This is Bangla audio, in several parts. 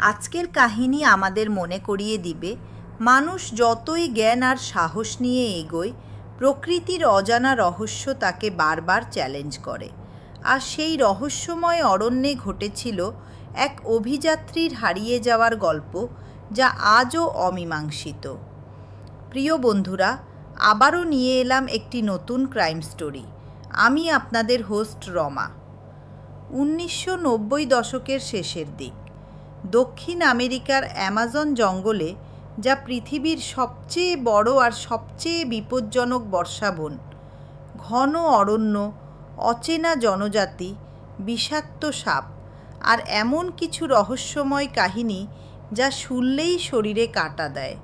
আজকের কাহিনী আমাদের মনে করিয়ে দিবে, মানুষ যতই জ্ঞান আর সাহস নিয়ে এগোয়, প্রকৃতির অজানা রহস্য তাকে বারবার চ্যালেঞ্জ করে। আর সেই রহস্যময় অরণ্যে ঘটেছিল এক অভিযাত্রীর হারিয়ে যাওয়ার গল্প, যা আজও অমীমাংসিত। প্রিয় বন্ধুরা, আবারও নিয়ে এলাম একটি নতুন ক্রাইম স্টোরি। আমি আপনাদের হোস্ট রমা। উনিশশো নব্বই দশকের শেষের দিক। দক্ষিণ আমেরিকার অ্যামাজন জঙ্গলে, যা পৃথিবীর সবচেয়ে বড় আর সবচেয়ে বিপজ্জনক বর্ষাবন। ঘন অরণ্য, অচেনা জনজাতি, বিষাক্ত সাপ, আর এমন কিছু রহস্যময় কাহিনী যা শুনলেই শরীরে কাটা দেয়।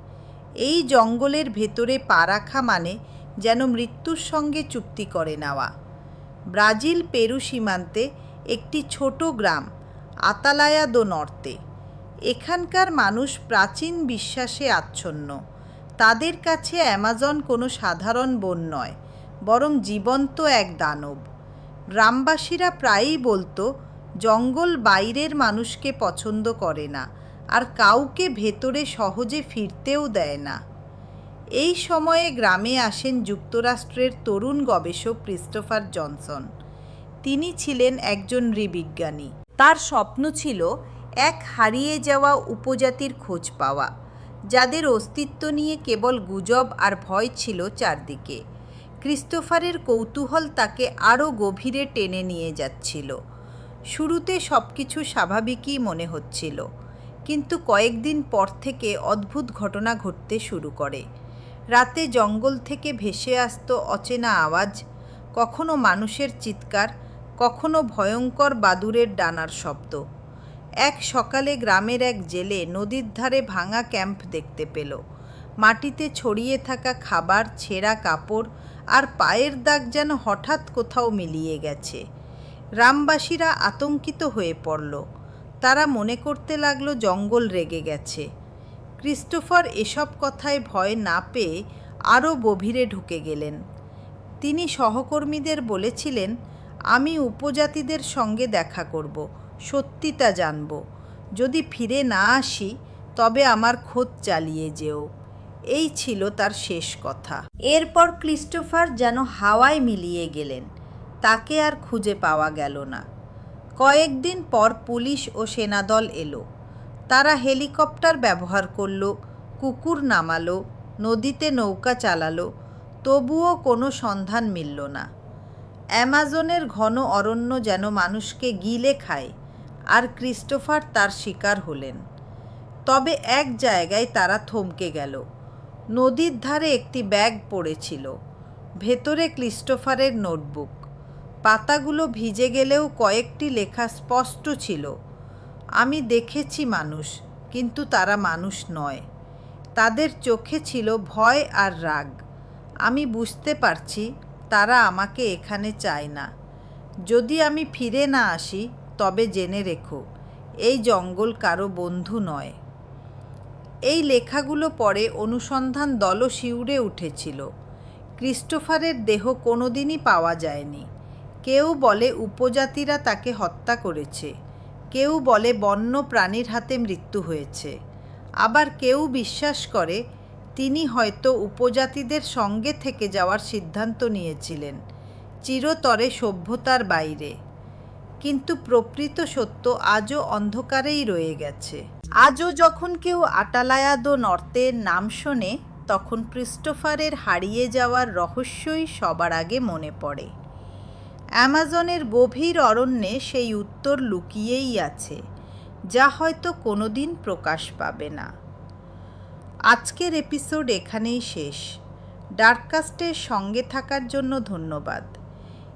এই জঙ্গলের ভেতরে পা রাখা মানে যেন মৃত্যুর সঙ্গে চুক্তি করে নেওয়া। ব্রাজিল পেরু সীমান্তে একটি ছোট গ্রাম, আতালায়া দো নর্তে। এখানকার মানুষ প্রাচীন বিশ্বাসে আচ্ছন্ন। তাদের কাছে অ্যামাজন কোনো সাধারণ বন নয়, বরং জীবন্ত এক দানব। গ্রামবাসীরা প্রায়ই বলতো, জঙ্গল বাইরের মানুষকে পছন্দ করে না, আর কাউকে ভেতরে সহজে ফিরতেও দেয় না। এই সময়ে গ্রামে আসেন যুক্তরাষ্ট্রের তরুণ গবেষক ক্রিস্টোফার জনসন। তিনি ছিলেন একজন নৃবিজ্ঞানী। তার স্বপ্ন ছিল এক হারিয়ে যাওয়া উপজাতির খোঁজ পাওয়া, যাদের অস্তিত্ব নিয়ে কেবল গুজব আর ভয় ছিল চারদিকে। ক্রিস্টোফারের কৌতূহল তাকে আরও গভীরে টেনে নিয়ে যাচ্ছিল। শুরুতে সব কিছু স্বাভাবিকই মনে হচ্ছিল, কিন্তু কয়েকদিন পর থেকে অদ্ভুত ঘটনা ঘটতে শুরু করে। রাতে জঙ্গল থেকে ভেসে আসত অচেনা আওয়াজ, কখনো মানুষের চিৎকার, কখনো ভয়ঙ্কর বাদুরের ডানার শব্দ। এক সকালে গ্রামের এক জেলে নদীর ধারে ভাঙা ক্যাম্প দেখতে পেল। মাটিতে ছড়িয়ে থাকা খাবার, ছেঁড়া কাপড় আর পায়ের দাগ যেন হঠাৎ কোথাও মিলিয়ে গেছে। গ্রামবাসীরা আতঙ্কিত হয়ে পড়ল। তারা মনে করতে লাগল জঙ্গল রেগে গেছে। ক্রিস্টোফার এসব কথায় ভয় না পেয়ে আরও গভীরে ঢুকে গেলেন। তিনি সহকর্মীদের বলেছিলেন, আমি উপজাতিদের সঙ্গে দেখা করব। সত্যিটা জানব। যদি ফিরে না আসি, তবে আমার খোঁজ চালিয়ে যেও। এই ছিল তার শেষ কথা। এরপর ক্রিস্টোফার যেন হাওয়ায় মিলিয়ে গেলেন। তাকে আর খুঁজে পাওয়া গেল না। কয়েকদিন পর পুলিশ ও সেনাদল এলো। তারা হেলিকপ্টার ব্যবহার করল, কুকুর নামালো, নদীতে নৌকা চালালো, তবুও কোনো সন্ধান মিলল না। অ্যামাজনের ঘন অরণ্য যেন মানুষকে গিলে খায়। আর ক্রিস্টোফার তার শিকার হলেন। তবে এক জায়গায় তারা থমকে গেল। নদীর ধারে একটি ব্যাগ পড়েছিল। ভেতরে ক্রিস্টোফারের নোটবুক। পাতাগুলো ভিজে গেলেও কয়েকটি লেখা স্পষ্ট ছিল। আমি দেখেছি মানুষ, কিন্তু তারা মানুষ নয়। তাদের চোখে ছিল ভয় আর রাগ। আমি বুঝতে পারছি, তারা আমাকে এখানে চায় না। যদি আমি ফিরে না আসি তবে জেনে রেখো, এই জঙ্গল কারও বন্ধু নয়। এই লেখাগুলো পরে অনুসন্ধান দলও শিউরে উঠেছিল। ক্রিস্টোফারের দেহ কোনোদিনই পাওয়া যায়নি। কেউ বলে উপজাতিরা তাকে হত্যা করেছে, কেউ বলে বন্য প্রাণীর হাতে মৃত্যু হয়েছে। আবার কেউ বিশ্বাস করে, তিনি হয়তো উপজাতিদের সঙ্গে থেকে যাওয়ার সিদ্ধান্ত নিয়েছিলেন, চিরতরে সভ্যতার বাইরে। কিন্তু প্রকৃত সত্য আজও অন্ধকারেই রয়ে গেছে। আজও যখন কেউ আটালায়াদো নর্তের নাম শোনে, তখন ক্রিস্টোফারের হারিয়ে যাওয়ার রহস্যই সবার আগে মনে পড়ে। অ্যামাজনের গভীর অরণ্যে সেই উত্তর লুকিয়েই আছে, যা হয়তো কোনোদিন প্রকাশ পাবে না। আজকের এপিসোড এখানেই শেষ। ডার্ককাস্টের সঙ্গে থাকার জন্য ধন্যবাদ।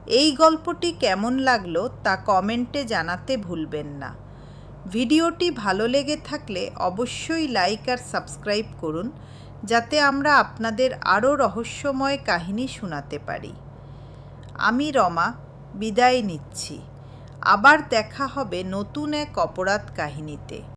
এই গল্পটি কেমন লাগল তা কমেন্টে জানাতে ভুলবেন না। ভিডিওটি ভালো লেগে থাকলে অবশ্যই লাইক আর সাবস্ক্রাইব করুন, যাতে আমরা আপনাদের আরও রহস্যময় কাহিনী শোনাতে পারি। আমি রমা, বিদায় নিচ্ছি। আবার দেখা হবে নতুন এক অপরাধ কাহিনীতে।